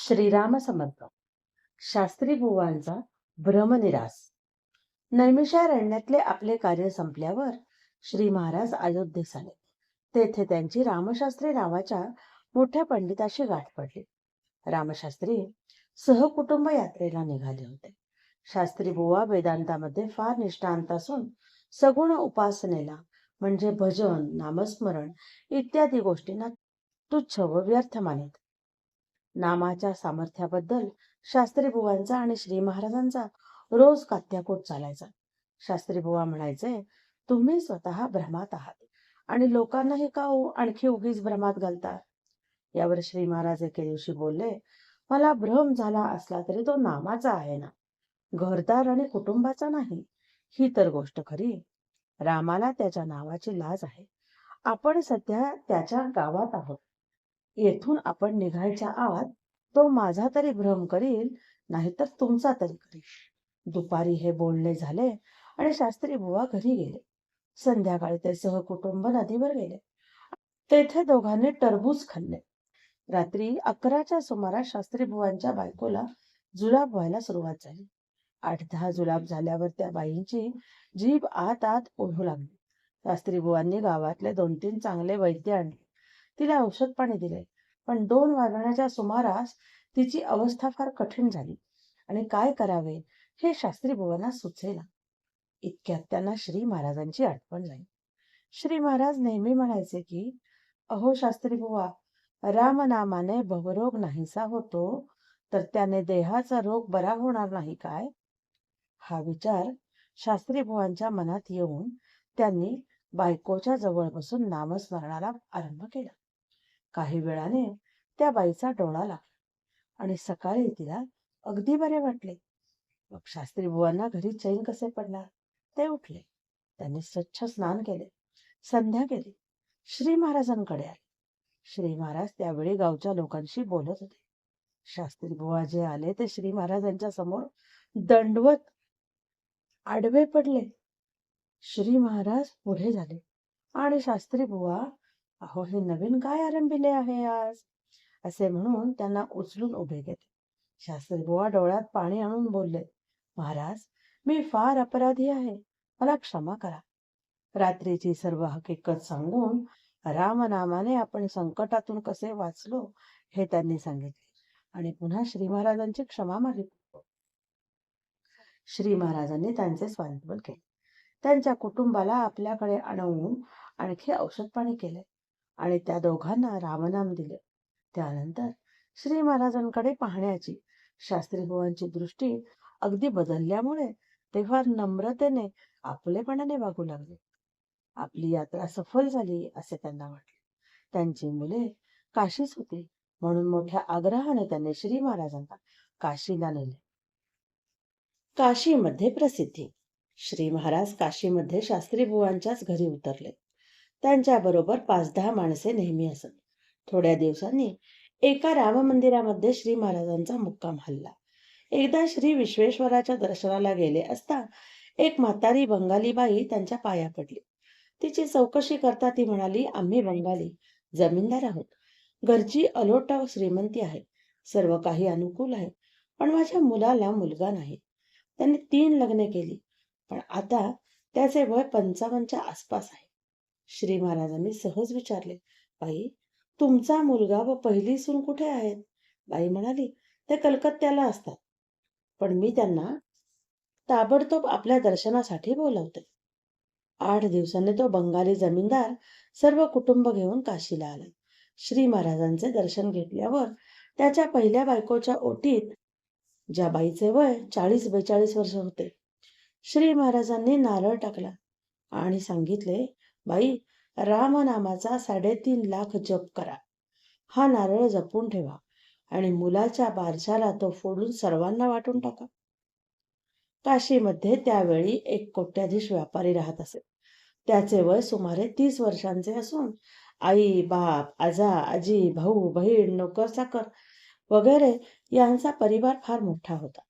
श्रीराम समर्थ शास्त्री बुवांचा भ्रमनिरास. नैमिषारण्यातले आपले कार्य संपल्यावर श्री महाराज अयोध्येस आले तेथे त्यांची रामशास्त्री नावाच्या मोठ्या पंडिताशी गाठ पडली. रामशास्त्री सहकुटुंब यात्रेला निघाले होते. शास्त्री बुवा वेदांतामध्ये फार निष्ठांत असून सगुण उपासनेला म्हणजे भजन नामस्मरण इत्यादी गोष्टींना तुच्छ व व्यर्थ मानित नामाच्या सामर्थ्याबद्दल शास्त्री बुवांचा आणि श्री महाराजांचा रोज कात्याकोट चालायचा. शास्त्री बुवा म्हणायचे तुम्ही स्वतः भ्रमात आहात आणि लोकांनाही का आणखी उगीच भ्रमात घालता? यावर श्री महाराज एके दिवशी बोलले मला भ्रम झाला असला तरी तो नामाचा आहे ना. घरदार आणि कुटुंबाचा नाही. ही तर गोष्ट खरी. रामाला त्याच्या नावाची लाज आहे. आपण सध्या त्याच्या गावात आहोत. येथून आपण निघायच्या आत तो माझा तरी भ्रम करील नाहीतर तुमचा तरी करील. दुपारी हे बोलणे झाले आणि शास्त्री बुवा घरी गेले. संध्याकाळी ते सहकुटुंब नदीवर गेले. तेथे दोघांनी टरबूज खाल्ले. रात्री अकराच्या सुमारास शास्त्री बुवांच्या बायकोला जुलाब व्हायला सुरुवात झाली. आठ दहा जुलाब झाल्यावर त्या बाईंची जीभ आत आत ओढू लागली. शास्त्री बुवांनी गावातले दोन तीन चांगले वैद्य आणले. तिला औषध पाणी दिले. पण दोन वाजण्याच्या सुमारास तिची अवस्था फार कठीण झाली. आणि काय करावे हे शास्त्री बुवांना सुचेना. इतक्यात त्यांना श्री महाराजांची आठवण झाली. श्री महाराज नेहमी म्हणायचे की अहो शास्त्री बुवा रामनामाने भवरोग नाहीसा होतो तर त्याने देहाचा रोग बरा होणार नाही काय? हा विचार शास्त्री बुवांच्या मनात येऊन त्यांनी बायकोच्या जवळ बसून नामस्मरणाला आरंभ केला. काही वेळाने त्या बाईचा डोळा लागला आणि सकाळी तिला अगदी बरे वाटले. मग शास्त्री बुवांना घरी चैन कसे पडला ते उठले. त्यांनी स्वच्छ स्नान केले. संध्या केली श्री महाराजांकडे आले. श्री महाराज त्यावेळी गावच्या लोकांशी बोलत होते. शास्त्री बुवा जे आले ते श्री महाराजांच्या समोर दंडवत आडवे पडले. श्री महाराज पुढे झाले आणि शास्त्री बुवा अहो हे नवीन काय आरंभिले आहे आज? असे म्हणून त्यांना उचलून उभे केले. शास्त्री बुवा डोळ्यात पाणी आणून बोलले महाराज मी फार अपराधी आहे. मला क्षमा करा. रात्रीची सर्व हकीकत सांगून रामनामाने आपण संकटातून कसे वाचलो हे त्यांनी सांगितले आणि पुन्हा श्री महाराजांची क्षमा मागितली श्री महाराजांनी त्यांचे सांत्वन केले. त्यांच्या कुटुंबाला आपल्याकडे आणवून आणखी औषध पाणी केले. आणि त्या दोघांना रामनाम दिले. त्यानंतर श्री महाराजांकडे पाहण्याची शास्त्री बुवांची दृष्टी अगदी बदलल्यामुळे ते फार नम्रतेने आपलेपणाने वागू लागले. आपली यात्रा सफल झाली असे त्यांना वाटले. त्यांची मुले काशीच होती म्हणून मोठ्या आग्रहाने त्यांनी श्री महाराजांना काशीला नेले. काशीमध्ये प्रसिद्धी. श्री महाराज काशीमध्ये शास्त्री बुवांच्याच घरी उतरले. त्यांच्याबरोबर पाच दहा माणसे नेहमी असत. थोड्या दिवसांनी एका राम मंदिरामध्ये श्री महाराजांचा मुक्काम हल्ला. एकदा श्री विश्वेश्वराच्या दर्शनाला गेले असता एक म्हातारी बंगाली बाई त्यांच्या पाया पडली. तिची चौकशी करता ती म्हणाली आम्ही बंगाली जमीनदार आहोत. घरची अलोट श्रीमंती आहे सर्व काही अनुकूल आहे. पण माझ्या मुलाला मुलगा नाही. त्यांनी तीन लग्ने केली. पण आता त्याचे वय पंचावन्नच्या आसपास आहे. श्री महाराजांनी सहज विचारले बाई तुमचा मुलगा व पहिली सून कुठे आहेत? बाई म्हणाली ते कलकत्त्याला असतात. पण मी त्यांना ताबडतोब आपल्या दर्शनासाठी बोलवते. आठ दिवसांनी तो बंगाली जमीनदार सर्व कुटुंब घेऊन काशीला आला. श्री महाराजांचे दर्शन घेतल्यावर त्याच्या पहिल्या बायकोच्या ओटीत ज्या बाईचे वय चाळीस बेचाळीस वर्ष होते श्री महाराजांनी नारळ टाकला आणि सांगितले बाई रामनामाचा साडेतीन लाख जप करा. हा नारळ जपून ठेवा आणि मुलाच्या बारशाला तो फोडून सर्वांना वाटून टाका. काशीमध्ये त्यावेळी एक कोट्याधीश व्यापारी राहत असे. त्याचे वय सुमारे तीस वर्षांचे असून आई बाप आजा आजी भाऊ बहीण नोकर चाकर वगैरे यांचा परिवार फार मोठा होता.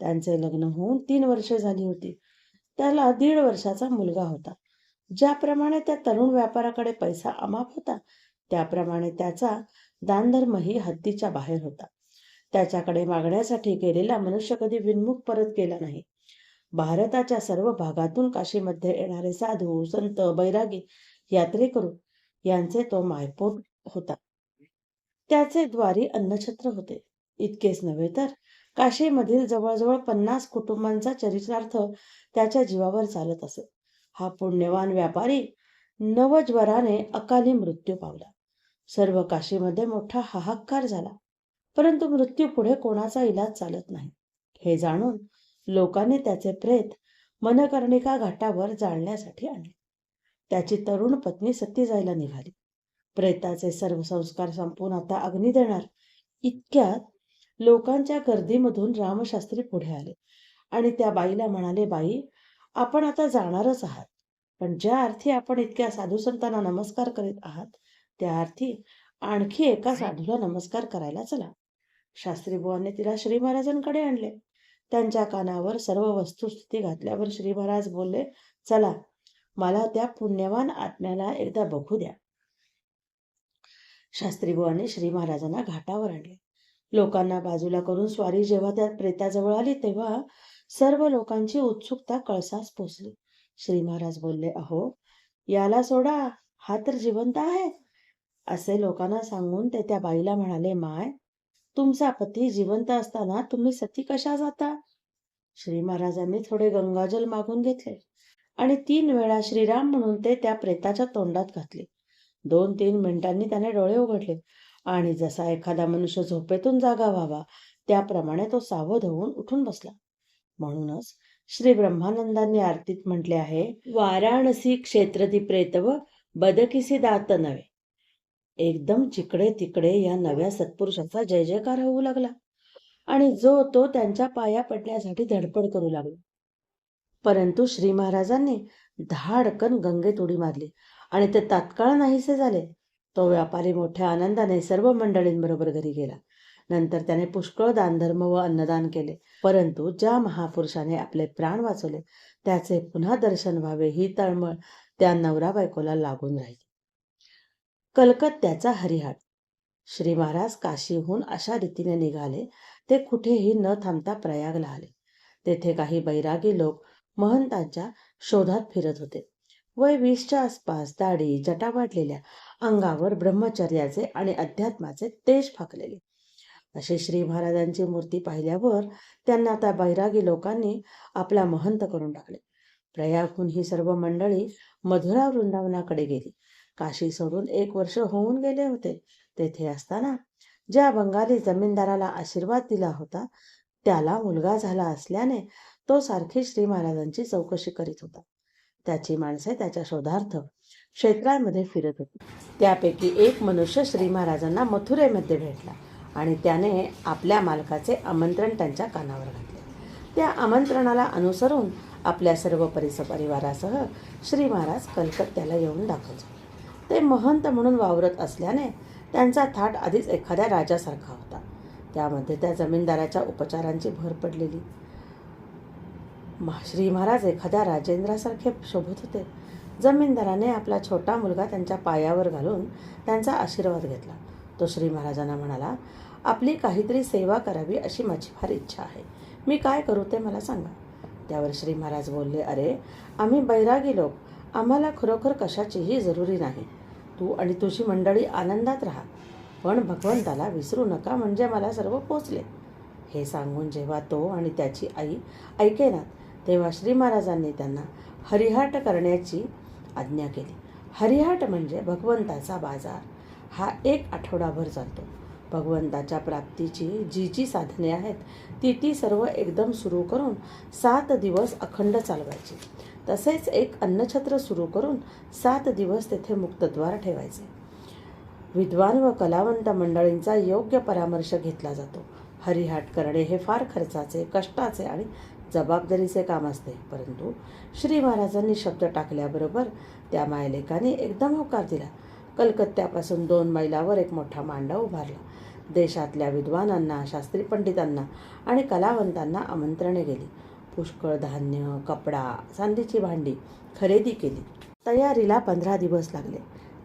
त्यांचे लग्न होऊन तीन वर्षे झाली होती. त्याला दीड वर्षाचा मुलगा होता. ज्याप्रमाणे त्या तरुण व्यापाराकडे पैसा अमाप होता त्याप्रमाणे त्याचा दानधर्मही हद्दीच्या बाहेर होता. त्याच्याकडे मागण्यासाठी गेलेला मनुष्य कधी विनमुख परत केला नाही. भारताच्या सर्व भागातून काशीमध्ये येणारे साधू संत बैरागी यात्रेकरू यांचे तो मायपोट होता. त्याचे द्वारी अन्नछत्र होते. इतकेच नव्हे तर काशीमधील जवळजवळ पन्नास कुटुंबांचा चरित्रार्थ त्याच्या जीवावर चालत असे. हा पुण्यवान व्यापारी नवज्वराने अकाली मृत्यू पावला. सर्व काशीमध्ये मोठा हाहाकार झाला. परंतु मृत्यू पुढे कोणाचा इलाज चालत नाही. हे जाणून लोकांनी त्याचे प्रेत मनकर्णिका घाटावर जाळण्यासाठी आणले. त्याची तरुण पत्नी सती जायला निघाली. प्रेताचे सर्व संस्कार संपून आता अग्नी देणार इतक्यात लोकांच्या गर्दीमधून रामशास्त्री पुढे आले. आणि त्या बाईला म्हणाले बाई आपण आता जाणारच आहात. पण ज्या अर्थी आपण इतक्या साधू संतांना नमस्कार करीत आहात त्या अर्थी आणखी एका साधूला नमस्कार करायला चला. शास्त्री बुवांनी तिला श्री महाराजांकडे आणले. त्यांच्या कानावर सर्व वस्तुस्थिती घातल्यावर श्री महाराज बोलले चला मला त्या पुण्यवान आत्म्याला एकदा बघू द्या. शास्त्री बुवांनी श्री महाराजांना घाटावर आणले. लोकांना बाजूला करून स्वारी जेव्हा त्या प्रेताजवळ आली तेव्हा सर्व लोकांची उत्सुकता कळसास पोचली. श्री महाराज बोलले अहो याला सोडा हा तर जिवंत आहे. असे लोकांना सांगून ते त्या बाईला म्हणाले माय तुमचा पती जिवंत असताना तुम्ही सती कशा जाता? श्री महाराजांनी थोडे गंगाजल मागून घेतले आणि तीन वेळा श्रीराम म्हणून ते त्या प्रेताच्या तोंडात घातले. दोन तीन मिनिटांनी त्याने डोळे उघडले आणि जसा एखादा मनुष्य झोपेतून जागा व्हावा त्याप्रमाणे तो सावध होऊन उठून बसला. म्हणूनच श्री ब्रह्मानंदांनी आरतीत म्हटले आहे वाराणसी क्षेत्रती प्रेतव बदकिसी दात नव्हे. एकदम जिकडे तिकडे या नव्या सत्पुरुषाचा जय जयकार होऊ लागला आणि जो तो त्यांच्या पाया पडण्यासाठी धडपड करू लागला. परंतु श्री महाराजांनी धाडकन गंगेत उडी मारली आणि ते तात्काळ नाहीसे झाले. तो व्यापारी मोठ्या आनंदाने सर्व मंडळींबरोबर घरी गेला. नंतर त्याने पुष्कळ दानधर्म व अन्नदान केले. परंतु ज्या महापुरुषाने आपले प्राण वाचवले त्याचे पुन्हा दर्शन व्हावे ही तळमळ त्या नवरा बायकोला लागून राहिली. कलकत्त्याचा हरिहाट श्री महाराज काशीहून अशा रीतीने निघाले ते कुठेही न थांबता प्रयागला आले. तेथे काही बैरागी लोक महंतांच्या शोधात फिरत होते. वय वीसच्या आसपास दाढी जटा वाढलेल्या अंगावर ब्रह्मचर्याचे आणि अध्यात्माचे तेज फाकलेले. असे श्री महाराजांची मूर्ती पाहिल्यावर त्यांना त्या बैरागी लोकांनी आपला महंत करून टाकले. प्रयागहून ही सर्व मंडळी मधुरा वृंदावनाकडे गेली. काशी सोडून एक वर्ष होऊन गेले होते. तेथे असताना ज्या बंगाली जमीनदाराला आशीर्वाद दिला होता त्याला मुलगा झाला असल्याने तो सारखी श्री महाराजांची चौकशी करीत होता. त्याची माणसे त्याच्या शोधार्थ क्षेत्रांमध्ये फिरत होती. त्यापैकी एक मनुष्य श्री महाराजांना मथुरेमध्ये भेटला. आणि त्याने आपल्या मालकाचे आमंत्रण त्यांच्या कानावर घातले. त्या आमंत्रणाला अनुसरून आपल्या सर्व परिसपरिवारासह श्री महाराज कलकत्त्याला येऊन दाखवले ते महंत म्हणून वावरत असल्याने त्यांचा थाट आधीच एखाद्या राजासारखा होता. त्यामध्ये त्या जमीनदाराच्या उपचारांची भर पडलेली. श्री महाराज एखाद्या राजेंद्रासारखे शोभत होते. जमीनदाराने आपला छोटा मुलगा त्यांच्या पायावर घालून त्यांचा आशीर्वाद घेतला. तो श्री महाराजांना म्हणाला आपली काहीतरी सेवा करावी अशी माझी फार इच्छा आहे. मी काय करू ते मला सांगा. त्यावर श्री महाराज बोलले अरे आम्ही बैरागी लोक. आम्हाला खरोखर कशाचीही जरुरी नाही. तू आणि तुझी मंडळी आनंदात राहा. पण भगवंताला विसरू नका म्हणजे मला सर्व पोचले. हे सांगून जेव्हा तो आणि त्याची आई ऐकेनात तेव्हा श्री महाराजांनी त्यांना हरिहाट करण्याची आज्ञा केली. हरिहाट म्हणजे भगवंताचा बाजार. हा एक आठवडाभर चालतो. भगवंताच्या प्राप्तीची जी जी साधने आहेत ती ती सर्व एकदम सुरू करून सात दिवस अखंड चालवायची. तसेच एक अन्नछत्र सुरू करून सात दिवस तेथे मुक्तद्वार ठेवायचे. विद्वान व कलावंत मंडळींचा योग्य परामर्श घेतला जातो. हरिहाट करणे हे फार खर्चाचे कष्टाचे आणि जबाबदारीचे काम असते. परंतु श्री महाराजांनी शब्द टाकल्याबरोबर त्या मायलेकाने एकदम होकार दिला. कलकत्त्यापासून दोन मैलावर एक मोठा मांडा उभारला. देशातल्या विद्वानांना शास्त्री पंडितांना आणि कलावंतांना आमंत्रणे गेली. पुष्कळ धान्य कपडा चांदीची भांडी खरेदी केली. तयारीला पंधरा दिवस लागले.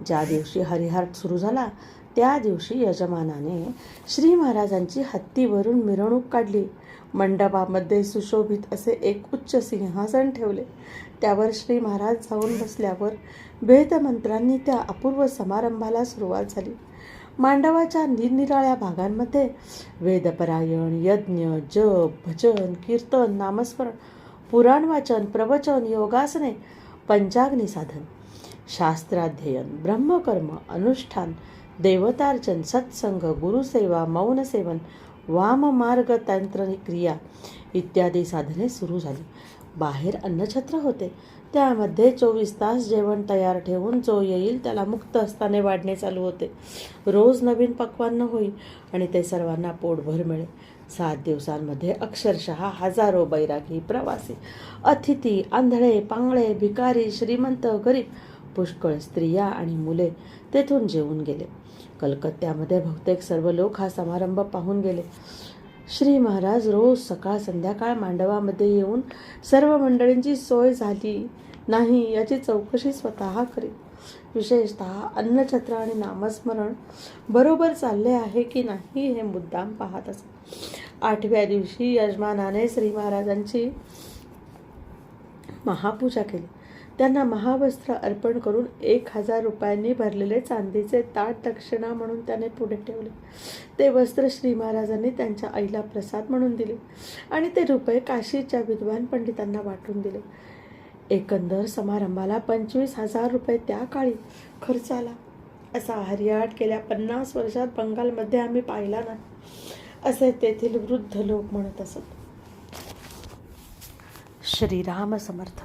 ज्या दिवशी हरिहार सुरू झाला त्या दिवशी यजमानाने श्री महाराजांची हत्तीवरून मिरवणूक काढली. मंडपामध्ये सुशोभित असे एक उच्च सिंहासन ठेवले. त्यावर श्री महाराज जाऊन बसल्यावर वेदमंत्रांनी त्या अपूर्व समारंभाला सुरुवात झाली. मांडवाच्या निरनिराळ्या भागांमध्ये वेदपरायण यज्ञ जप भजन कीर्तन नामस्मरण पुराण वाचन प्रवचन योगासने पंचाग्नी साधन शास्त्राध्ययन ब्रह्मकर्म अनुष्ठान देवतार्चन सत्संग गुरुसेवा मौनसेवन वाममार्ग तंत्र क्रिया इत्यादी साधने सुरू झाली. बाहेर अन्नछत्र होते. त्यामध्ये चोवीस तास जेवण तयार ठेवून जो येईल त्याला मुक्त असताने वाढणे चालू होते. रोज नवीन पक्वान्न होईल आणि ते सर्वांना पोटभर मिळेल. सात दिवसांमध्ये अक्षरशः हजारो बैरागी प्रवासी अतिथी आंधळे पांगळे भिकारी श्रीमंत गरीब पुष्कळ स्त्रिया आणि मुले तेथून जेवून गेले. कलकत्त्यामध्ये बहुतेक सर्व लोक हा समारंभ पाहून गेले. श्री महाराज रोज सकाळ संध्याकाळ मांडवामध्ये येऊन सर्व मंडळींची सोय झाली नाही याची चौकशी स्वतः करी. विशेषतः अन्नछत्र आणि नामस्मरण बरोबर चालले आहे की नाही हे मुद्दाम पाहत असत आठव्या दिवशी यजमानाने श्री महाराजांची महापूजा केली. त्यांना महावस्त्र अर्पण करून एक हजार रुपयांनी भरलेले चांदीचे ताट दक्षिणा म्हणून त्याने पुढे ठेवले. ते वस्त्र श्री महाराजांनी त्यांच्या आईला प्रसाद म्हणून दिले आणि ते रुपये काशीच्या विद्वान पंडितांना वाटून दिले. एकंदर समारंभाला पंचवीस हजार रुपये त्या काळी खर्च आला. असा हरियाट गेल्या पन्नास वर्षात बंगालमध्ये आम्ही पाहिला नाही असे तेथील वृद्ध लोक म्हणत असत. श्रीराम समर्थ.